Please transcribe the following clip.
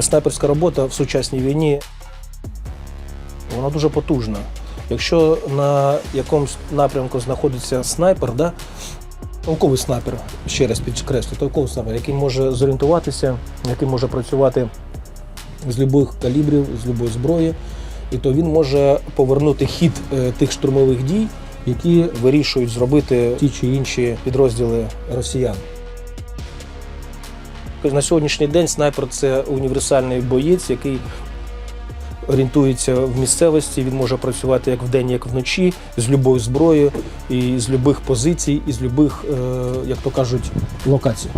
снайперська робота в сучасній війні вона дуже потужна. Якщо на якомусь напрямку знаходиться снайпер, да, толковий снайпер, ще раз підкреслю, толковий снайпер, який може зорієнтуватися, який може працювати з будь-яких калібрів, з будь-якої зброї, і то він може повернути хід е, тих штурмових дій, які вирішують зробити ті чи інші підрозділи росіян. На сьогоднішній день снайпер це універсальний боєць, який орієнтується в місцевості. Він може працювати як вдень, як вночі, з любою зброєю, і з будь-яких позицій, і з будь-яких, е, як то кажуть, локацій.